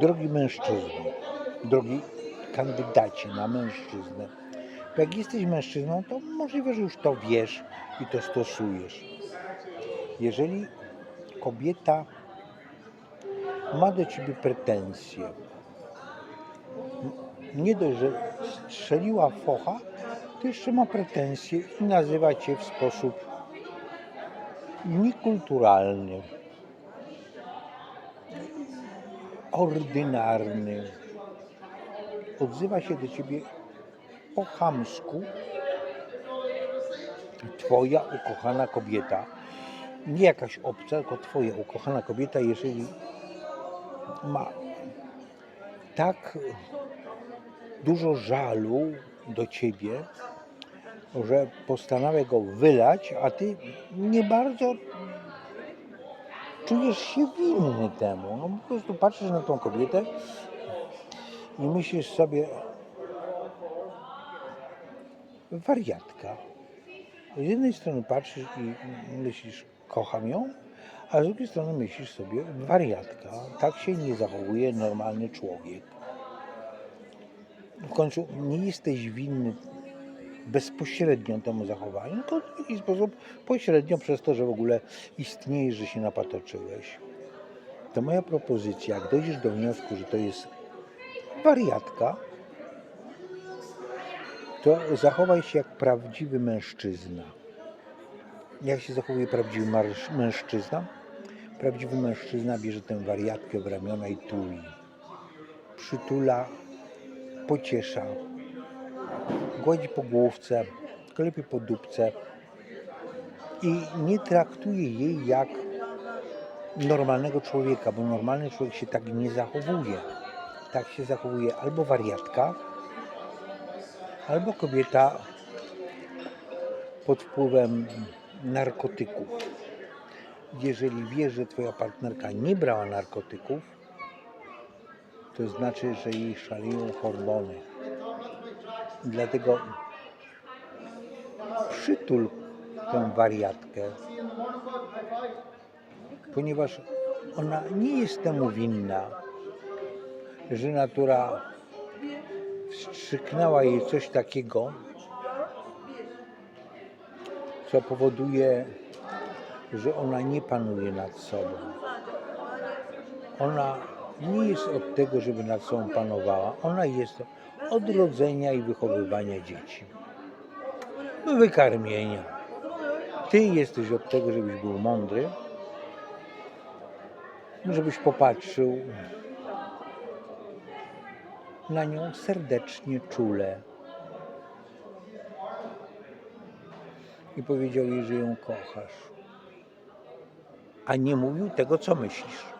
Drogi mężczyzno, drogi kandydacie na mężczyznę, bo jak jesteś mężczyzną, to możliwe, że już to wiesz i to stosujesz. Jeżeli kobieta ma do ciebie pretensje, nie dość, że strzeliła focha, to jeszcze ma pretensje i nazywa cię w sposób niekulturalny, ordynarny. Odzywa się do ciebie po chamsku twoja ukochana kobieta. Nie jakaś obca, tylko twoja ukochana kobieta, jeżeli ma tak dużo żalu do ciebie, że postanawia go wylać, a ty nie bardzo czujesz się winny temu. No po prostu patrzysz na tą kobietę i myślisz sobie wariatka. Z jednej strony patrzysz i myślisz kocham ją, a z drugiej strony myślisz sobie wariatka. Tak się nie zachowuje normalny człowiek. W końcu nie jesteś winny bezpośrednio temu zachowaniu, tylko w jakiś sposób pośrednio przez to, że w ogóle istniejesz, że się napatoczyłeś. To moja propozycja, jak dojdziesz do wniosku, że to jest wariatka, to zachowaj się jak prawdziwy mężczyzna. Jak się zachowuje prawdziwy mężczyzna? Prawdziwy mężczyzna bierze tę wariatkę w ramiona i tuli. Przytula, pociesza, gładzi po główce, klepie po dupce i nie traktuje jej jak normalnego człowieka, bo normalny człowiek się tak nie zachowuje. Tak się zachowuje albo wariatka, albo kobieta pod wpływem narkotyków. Jeżeli wiesz, że twoja partnerka nie brała narkotyków, to znaczy, że jej szaleją hormony. Dlatego przytul tę wariatkę, ponieważ ona nie jest temu winna, że natura wstrzyknęła jej coś takiego, co powoduje, że ona nie panuje nad sobą. Ona nie jest od tego, żeby nad sobą panowała. Ona jest od rodzenia i wychowywania dzieci. Wykarmienia. Ty jesteś od tego, żebyś był mądry, żebyś popatrzył na nią serdecznie, czule i powiedział jej, że ją kochasz, a nie mówił tego, co myślisz.